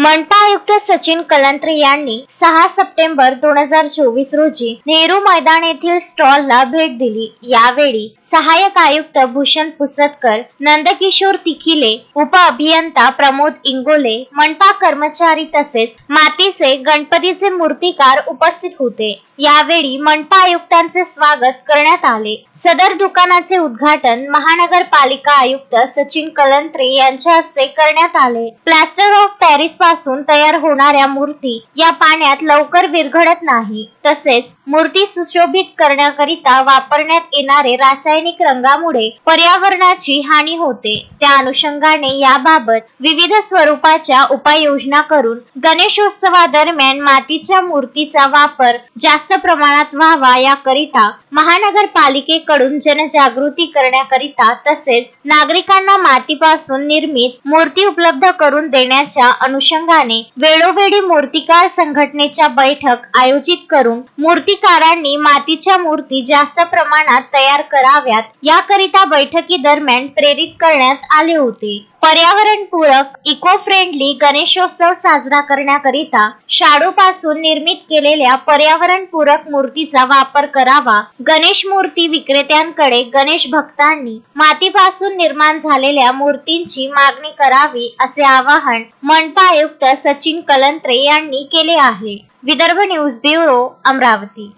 मनपा आयुक्त सचिन कलंत्रे यांनी सहा सप्टेंबर दोन हजार चोवीस रोजी नेहरू मैदान येथील स्टॉलला भेट दिली. यावेळी सहाय्यक आयुक्त भूषण पुसतकर नंदकिशोर तिखिले उप अभियंता प्रमोद इंगोले मनपा कर्मचारी तसेच मातीचे गणपतीचे मूर्तिकार उपस्थित होते. यावेळी मनपा आयुक्तांचे स्वागत करण्यात आले. सदर दुकानाचे उद्घाटन महानगरपालिका आयुक्त सचिन कलंत्रे यांच्या हस्ते करण्यात आले. प्लास्टर ऑफ पॅरिस पासून तयार होणाऱ्या मूर्ती या पाण्यात लवकर विरघळत नाही. तसेच मूर्ती सुशोभित करण्याकरिता वापरण्यात येणारे रासायनिक रंगामुळे पर्यावरणाची हानी होते. त्या अनुषंगाने याबाबत विविध स्वरूपाच्या उपाययोजना करून गणेशोत्सवादरम्यान मातीच्या मूर्तीचा वापर जास्त प्रमाणात व्हावा याकरिता महानगरपालिकेकडून जनजागृती करण्याकरिता तसेच नागरिकांना मातीपासून निर्मित मूर्ती उपलब्ध करून देण्याच्या अनुषंगाने अनुषंगाने वेळोवेळी मूर्तिकार संघटनेच्या बैठक आयोजित करून मूर्तिकारांनी मातीच्या मूर्ती जास्त प्रमाणात तयार कराव्यात याकरिता बैठकी दरम्यान प्रेरित करण्यात आले होते. पर्यावरणपूरक इको फ्रेंडली गणेशोत्सव साजरा करण्याकरिता शाडूपासून निर्मित केलेल्या पर्यावरणपूरक मूर्तीचा वापर करावा. गणेश मूर्ती विक्रेत्यांकडे गणेश भक्तांनी मातीपासून निर्माण झालेल्या मूर्तींची मागणी करावी असे आवाहन मनपा आयुक्त सचिन कलंत्रे यांनी केले आहे. Vidarbha news bureau Amravati.